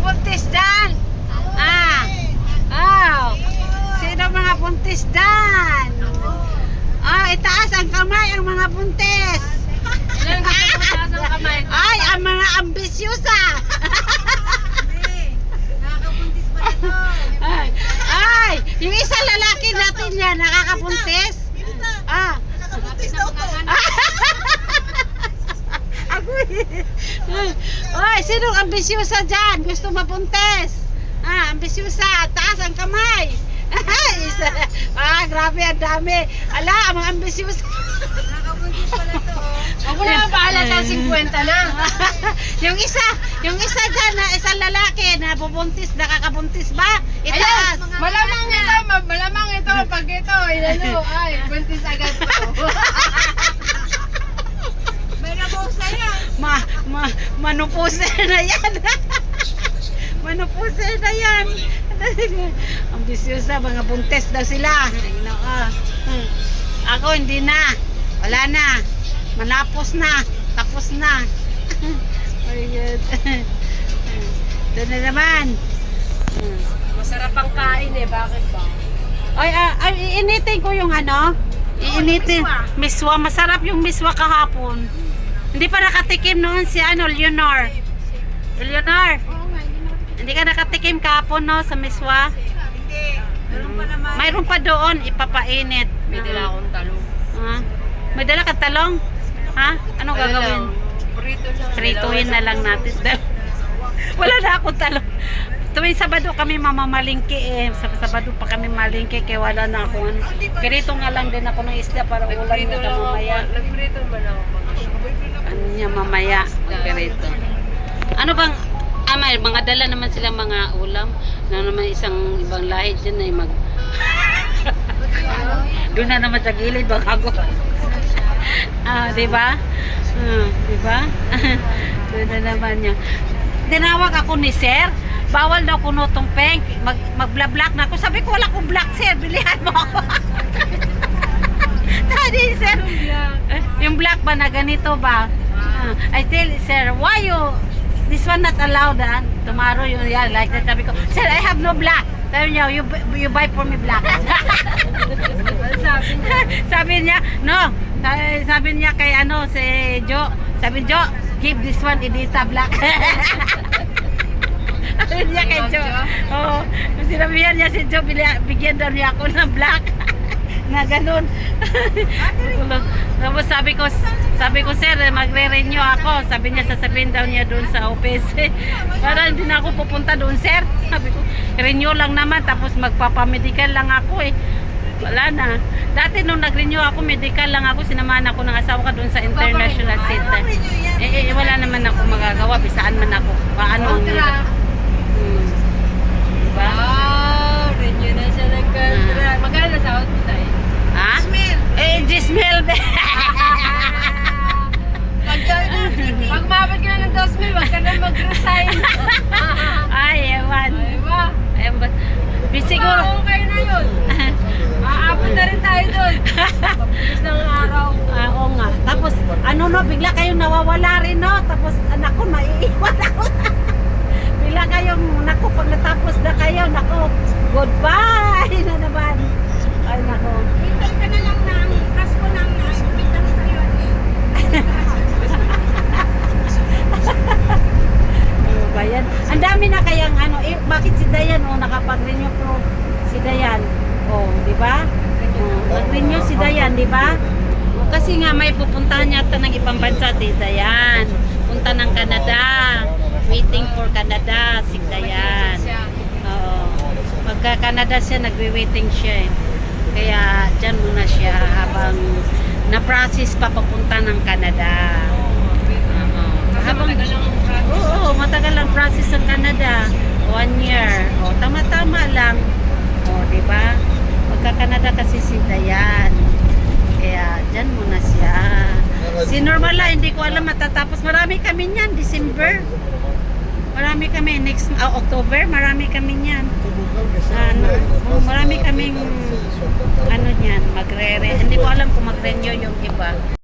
buntis dyan? Ah. Oh. Sino mga buntis dyan? Ah, itaas ang kamay ang mga buntis. Ay, ang mga ambisyosa. Ay, ay, yung isa lalaki natin yan, nakakabuntis. Ah. Nakakabuntis daw to. Ay, sinong ambisyosa dyan? Gusto mabuntis? Ah, ambisyosa. Taas ang kamay. Isa. ah, grabe, ang dami. Ala, ang mga ambisyosa. Nakakabuntis pala to. Ako na ang bahala sa 50 na. yung isa, yung isa dyan na isang lalaki na bubuntis, nakakabuntis ba? Itaas. Ayan, malamang ito, ma- malamang ito, pag ito, inano, ay, buntis agad. May nabusa yan. Ma, ma, manupuse na yan. manupuse na yan. Ambisyosa, mga buntes daw sila. Hmm. Ako hindi na. Wala na. Manapos na. Tapos na. My God. Ito na naman. Hmm. Masarap ang kain eh, bakit ba? Ay, ah, ay, iinitin ko yung ano. Iinitin. Miswa. Masarap yung miswa kahapon. Hindi pa nakatikim noon si ano, Leonor. Leonor. Hindi ka nakatikim kahapon no sa miswa. Hindi. Meron pa naman. Mayroon pa doon ipapainit. May dala akong talong. Ah. May dala ka talong? Ha? Ano Ano gagawin? Prituhin na lang natin. Wala na akong talong. Tuwing Sabado kami mamamalingki eh. Sa Sabado pa kami malingki kaya wala na ako. ano. Pirito nga lang din ako ng isda para ulam na mamaya. Nagprito ba lang ako? Ano niya mamaya pirito. Ano bang ah, may mga dala naman sila mga ulam na naman isang ibang lahi dyan ay mag doon na naman sa gilid baka ako. Ah di ba? Ah, di ba? Doon na naman niya. Tinawag ako ni sir. Bawal daw kuno tong peng mag magblablock na ako. Sabi ko wala akong black sir. Bilihan mo ako Sabi ni sir eh, yung black ba na ganito ba Ah, I tell sir why you this one not allowed ah? tomorrow you yeah like that sabi ko sir I have no black sabi niya you, you buy for me black sabi niya? no. Sabi, sabi niya kay ano, si Jo. Sabi Jo, give this one Edita Black. sabi niya kay Jo. Oo. Sinabihan niya si Jo, bigyan daw niya ako ng black. na ganun. Tapos sabi ko, sabi ko sir, magre-renew ako. Sabi niya, sasabihin daw niya doon sa office. Para hindi na ako pupunta doon sir. Sabi ko, renew lang naman. Tapos magpapamedical lang ako eh. Wala na. Dati nung nag-renew ako, medical lang ako, sinamahan ako ng asawa ko doon sa International Center. Eh, eh, wala naman ako magagawa, bisaan man ako. Paano ang. Hmm. Diba? Wow, renew na siya ng na sahod mo tayo? Ha? Eh, Gismel. Pag, pag umabot ka na ng 2,000, wag ka na mag-resign. Ay, ewan. Ay ba? Ewan siguro. Oo, kayo na yun. Aabot na rin tayo doon. Pagbilis ng araw. Ah, oo nga. Tapos, ano no, bigla kayong nawawala rin no. Tapos, anak ko, naiiwan ako. bigla kayong, naku, pag natapos na kayo, naku, goodbye na naman. Ay, naku. Hintay ka na lang ng Pasko nang naibigit lang sa'yo. Ano ba yan? Ang dami na kayang ano, eh, bakit si Dayan oh, nakapag-renew pro si Dayan? Oh, di ba? Oh, nag-renew si Dayan, di ba? Oh, kasi nga may pupuntahan yata ng ibang bansa si Dayan. Punta ng Canada. Waiting for Canada si Dayan. Oo. Pagka Canada siya, nagwi-waiting siya eh. Kaya dyan muna siya habang na-process pa papunta ng Canada. Oo. Kasi Habang matagal lang ang process. Oo, matagal ang process ng Canada. One year. O, tama-tama lang. O, di ba? Magka-Canada kasi si Dayan. Kaya, dyan muna siya. Si Normala, hindi ko alam matatapos. Marami kami niyan, December. Marami kami, next, ah, October, marami kami niyan. Marami kaming, ano niyan, magre Hindi ko alam kung mag-renew yung iba.